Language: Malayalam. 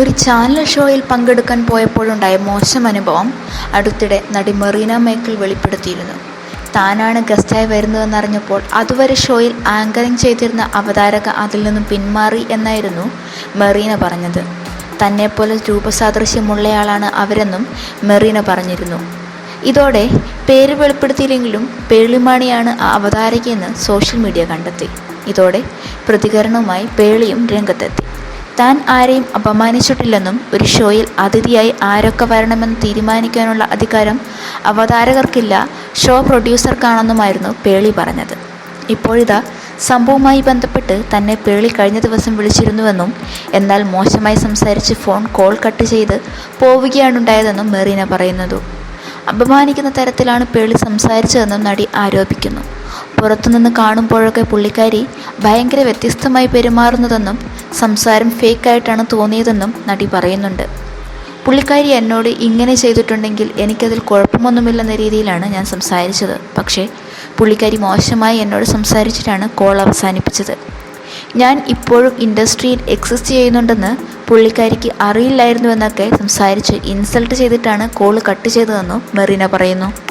ഒരു ചാനൽ ഷോയിൽ പങ്കെടുക്കാൻ പോയപ്പോഴുണ്ടായ മോശം അനുഭവം അടുത്തിടെ നടി മെറീന മൈക്കിൾ വെളിപ്പെടുത്തിയിരുന്നു. താനാണ് ഗസ്റ്റായി വരുന്നതെന്നറിഞ്ഞപ്പോൾ അതുവരെ ഷോയിൽ ആങ്കറിംഗ് ചെയ്തിരുന്ന അവതാരക അതിൽ നിന്നും പിന്മാറി എന്നായിരുന്നു മെറീന പറഞ്ഞത്. തന്നെപ്പോലെ രൂപസാദൃശ്യമുള്ളയാളാണ് അവരെന്നും മെറീന പറഞ്ഞിരുന്നു. ഇതോടെ പേര് വെളിപ്പെടുത്തിയില്ലെങ്കിലും പേളിമാണിയാണ് ആ അവതാരകയെന്ന് സോഷ്യൽ മീഡിയ കണ്ടെത്തി. ഇതോടെ പ്രതികരണവുമായി പേളിയും രംഗത്തെത്തി. താൻ ആരെയും അപമാനിച്ചിട്ടില്ലെന്നും ഒരു ഷോയിൽ അതിഥിയായി ആരൊക്കെ വരണമെന്ന് തീരുമാനിക്കാനുള്ള അധികാരം അവതാരകർക്കില്ല ഷോ പ്രൊഡ്യൂസർക്കാണെന്നുമായിരുന്നു പേളി പറഞ്ഞത്. ഇപ്പോഴിതാ സംഭവവുമായി ബന്ധപ്പെട്ട് തന്നെ പേളി കഴിഞ്ഞ ദിവസം വിളിച്ചിരുന്നുവെന്നും എന്നാൽ മോശമായി സംസാരിച്ച് ഫോൺ കോൾ കട്ട് ചെയ്ത് പോവുകയാണുണ്ടായതെന്നും മെറീന പറയുന്നതു. അപമാനിക്കുന്ന തരത്തിലാണ് പേളി സംസാരിച്ചതെന്നും നടി ആരോപിക്കുന്നു. പുറത്തുനിന്ന് കാണുമ്പോഴൊക്കെ പുള്ളിക്കാരി ഭയങ്കര വ്യത്യസ്തമായി പെരുമാറുന്നതെന്നും സംസാരം ഫേക്കായിട്ടാണ് തോന്നിയതെന്നും നടി പറയുന്നുണ്ട്. പുള്ളിക്കാരി എന്നോട് ഇങ്ങനെ ചെയ്തിട്ടുണ്ടെങ്കിൽ എനിക്കതിൽ കുഴപ്പമൊന്നുമില്ലെന്ന രീതിയിലാണ് ഞാൻ സംസാരിച്ചത്. പക്ഷേ പുള്ളിക്കാരി മോശമായി എന്നോട് സംസാരിച്ചിട്ടാണ് കോൾ അവസാനിപ്പിച്ചത്. ഞാൻ ഇപ്പോഴും ഇൻഡസ്ട്രിയിൽ എക്സിസ്റ്റ് ചെയ്യുന്നുണ്ടെന്ന് പുള്ളിക്കാരിക്ക് അറിയില്ലായിരുന്നുവെന്നൊക്കെ സംസാരിച്ച് ഇൻസൾട്ട് ചെയ്തിട്ടാണ് കോൾ കട്ട് ചെയ്തതെന്നും മെറീന പറയുന്നു.